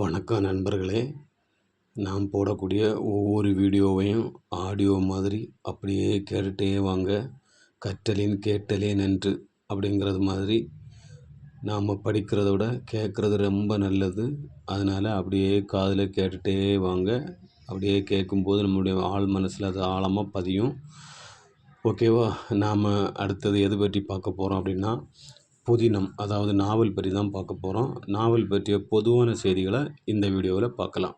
வணக்கம் நண்பர்களே. நான் போடக்கூடிய ஒவ்வொரு வீடியோவையும் ஆடியோ மாதிரி அப்படியே கேட்டுகிட்டே வாங்க. கற்றலின் கேட்டலேன் நன்று அப்படிங்கிறது மாதிரி நாம் படிக்கிறத விட கேட்குறது ரொம்ப நல்லது. அதனால் அப்படியே காதில் கேட்டுகிட்டே வாங்க. அப்படியே கேட்கும்போது நம்முடைய ஆழ் மனசில் அது ஆழமாக பதியும். ஓகேவா? நாம் அடுத்தது எது பற்றி பார்க்க போகிறோம் அப்படின்னா புதினம் அதாவது நாவல் பற்றி தான் பார்க்க போகிறோம் நாவல் பற்றிய பொதுவான செய்திகளை இந்த வீடியோவில் பார்க்கலாம்.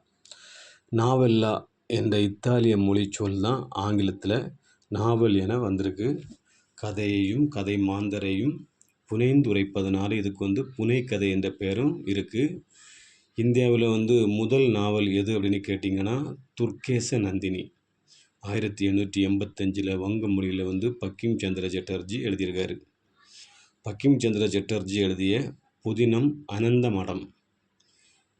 நாவல்லா என்ற இத்தாலிய மொழி சொல் தான் ஆங்கிலத்தில் நாவல் என வந்திருக்கு. கதையையும் கதை மாந்தரையும் புனைந்துரைப்பதனால இதுக்கு வந்து புனைக்கதை என்ற பெயரும் இருக்குது இந்தியாவில் வந்து முதல் நாவல் எது அப்படின்னு கேட்டிங்கன்னா துர்கேச நந்தினி. ஆயிரத்தி எண்ணூற்றி எண்பத்தஞ்சில் வங்க மொழியில் வந்து பக்கிம் சந்திர சட்டர்ஜி எழுதியிருக்காரு. பக்கிம் சந்திர சட்டர்ஜி எழுதிய புதினம் அனந்த மடம்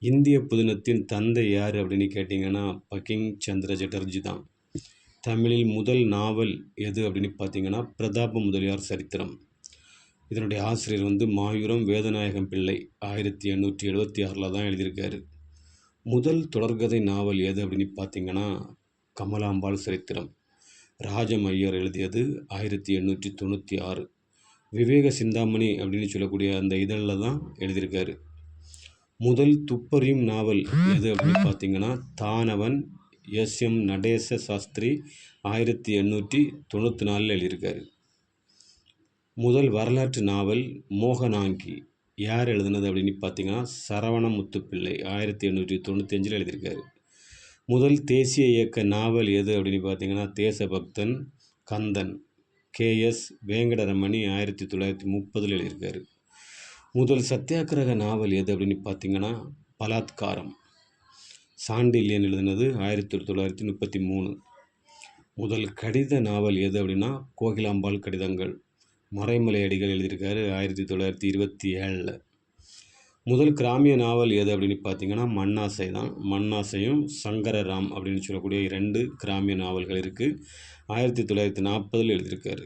இந்திய புதினத்தின் தந்தை யார் அப்படின்னு கேட்டிங்கன்னா பக்கிங் சந்திர சட்டர்ஜி தான். தமிழில் முதல் நாவல் எது அப்படின்னு பார்த்தீங்கன்னா பிரதாப முதலியார் சரித்திரம். இதனுடைய ஆசிரியர் வந்து மாயூரம் வேதநாயகம் பிள்ளை ஆயிரத்தி எண்ணூற்றி எழுபத்தி ஆறில் தான் எழுதியிருக்காரு. முதல் தொடர்கதை நாவல் எது அப்படின்னு பார்த்தீங்கன்னா கமலாம்பாள் சரித்திரம். ராஜம் ஐயர் எழுதியது ஆயிரத்தி எண்ணூற்றி தொண்ணூற்றி ஆறு. விவேக சிந்தாமணி அப்படின்னு சொல்லக்கூடிய அந்த இதழில் தான் எழுதியிருக்காரு. முதல் துப்பறியும் நாவல் எது அப்படின்னு பார்த்தீங்கன்னா தானவன் எஸ். எம். நடேச சாஸ்திரி ஆயிரத்தி எண்ணூற்றி தொண்ணூற்றி நாலில் எழுதியிருக்காரு. முதல் வரலாற்று நாவல் மோகனாங்கி. யார் எழுதுனது அப்படின்னு பார்த்தீங்கன்னா சரவண முத்துப்பிள்ளை ஆயிரத்தி எண்ணூற்றி தொண்ணூற்றி அஞ்சில் எழுதியிருக்காரு. முதல் தேசிய இயக்க நாவல் எது அப்படின்னு பார்த்தீங்கன்னா தேசபக்தன் கந்தன். கேஎஸ் வேங்கடரமணி ஆயிரத்தி தொள்ளாயிரத்தி முப்பதில் எழுதியிருக்காரு. முதல் சத்தியாகிரக நாவல் எது அப்படின்னு பார்த்தீங்கன்னா பலாத்காரம். சாண்டில்யன் எழுதினது ஆயிரத்தி தொள்ளாயிரத்தி முப்பத்தி மூணு. முதல் கடித நாவல் எது அப்படின்னா கோகிலாம்பாள் கடிதங்கள். மறைமலை அடிகள் எழுதியிருக்காரு ஆயிரத்தி தொள்ளாயிரத்தி இருபத்தி ஏழில். முதல் கிராமிய நாவல் எது அப்படின்னு பார்த்தீங்கன்னா மண்ணாசை தான். மண்ணாசையும் சங்கரராம் அப்படின்னு சொல்லக்கூடிய இரண்டு கிராமிய நாவல்கள் இருக்குது ஆயிரத்தி தொள்ளாயிரத்தி நாற்பதில் எழுதியிருக்காரு.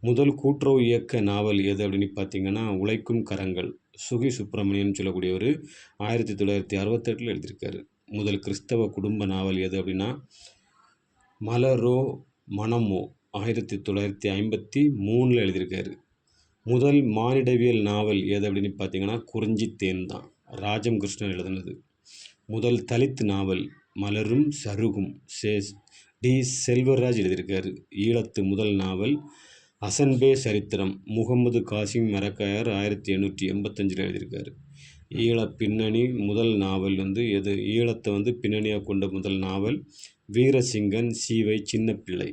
முதல் கூட்டுறவு இயக்க நாவல் எது அப்படின்னு பார்த்தீங்கன்னா உழைக்கும் கரங்கள் சுகி சுப்பிரமணியன் சொல்லக்கூடியவர் ஆயிரத்தி தொள்ளாயிரத்தி அறுபத்தெட்டில் எழுதியிருக்காரு. முதல் கிறிஸ்தவ குடும்ப நாவல் எது அப்படின்னா மலரோ மனமோ ஆயிரத்தி தொள்ளாயிரத்தி ஐம்பத்தி மூணில் எழுதியிருக்காரு. முதல் மானிடவியல் நாவல் எது அப்படின்னு பார்த்தீங்கன்னா குறிஞ்சி தேன் தான். ராஜம் கிருஷ்ணன் எழுதுனது. முதல் தலித் நாவல் மலரும் சருகும் சேஸ் டி செல்வராஜ் எழுதியிருக்காரு. ஈழத்து முதல் நாவல் அசன்பே சரித்திரம் முகமது காசிம் மரக்காயர் ஆயிரத்தி எண்ணூற்றி எண்பத்தஞ்சில் எழுதியிருக்காரு. ஈழ பின்னணி முதல் நாவல் வந்து எது? ஈழத்தை வந்து பின்னணியாக கொண்ட முதல் நாவல் வீரசிங்கன் சீவை சின்னப்பிள்ளை.